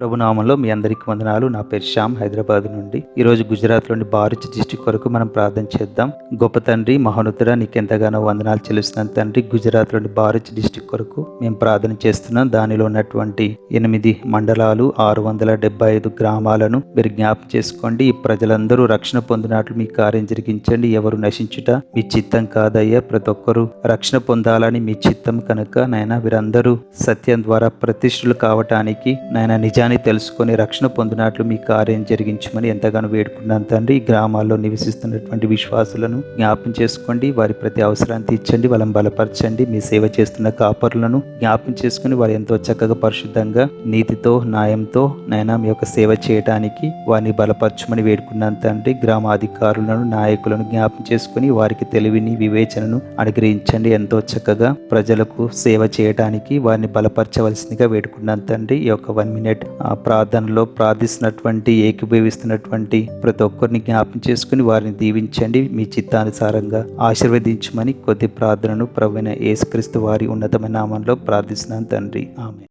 ప్రభునామంలో మీ అందరికీ వందనాలు. నా పేరు శ్యామ్ హైదరాబాద్ నుండి. ఈరోజు గుజరాత్లోని బారుచ్ డిస్టిక్ కొరకు మనం ప్రార్థన చేద్దాం. గొప్ప తండ్రి మహోన్నతుడ నీకెంతగానో వందనాలు చెల్లిస్తున్నాను తండ్రి. గుజరాత్లోని బారుచ్ డిస్టిక్ కొరకు మేము ప్రార్థన చేస్తున్నాం. దానిలో ఉన్నటువంటి ఎనిమిది మండలాలు ఆరు వందల డెబ్బై ఐదు గ్రామాలను మీరు జ్ఞాపం చేసుకోండి. ఈ ప్రజలందరూ రక్షణ పొందినట్లు మీ కార్యం జరిగించండి. ఎవరు నశించుట మీ చిత్తం కాదయ్యా. ప్రతి ఒక్కరూ రక్షణ పొందాలని మీ చిత్తం కనుక నాయన. వీరందరూ సత్యం ద్వారా ప్రతిష్ఠులు కావటానికి నాయన నిజాన్ని తెలుసుకొని రక్షణ పొందినట్లు మీ కార్యం జరిగించమని ఎంతగానో వేడుకున్నాను తండ్రి. ఈ గ్రామాల్లో నివసిస్తున్నటువంటి విశ్వాసులను జ్ఞాపం చేసుకోండి. వారి ప్రతి అవసరాన్ని తీర్చండి. వాళ్ళని బలపరచండి. మీ సేవ చేస్తున్న కాపరులను జ్ఞాపం చేసుకుని వారు ఎంతో చక్కగా పరిశుద్ధంగా నీతితో న్యాయంతో నైనా మీ యొక్క సేవ చేయడానికి వారిని బలపరచమని వేడుకున్నాను తండ్రి. గ్రామ అధికారులను నాయకులను జ్ఞాపం చేసుకుని వారికి తెలివిని వివేచనను అనుగ్రహించండి. ఎంతో చక్కగా ప్రజలకు సేవ చేయడానికి వారిని బలపరచవలసిందిగా వేడుకున్నాను తండ్రి. ఈ యొక్క వన్ మినిట్ ఆ ప్రార్థనలో ప్రార్థిస్తున్నటువంటి ఏకీభవిస్తున్నటువంటి ప్రతి ఒక్కరిని జ్ఞాపం చేసుకుని వారిని దీవించండి. మీ చిత్తానుసారంగా ఆశీర్వదించమని కొద్ది ప్రార్థనను ప్రవీణ యేసుక్రీస్తు వారి ఉన్నతమైన నామంలో ప్రార్థిస్తున్నాను తండ్రి. ఆమె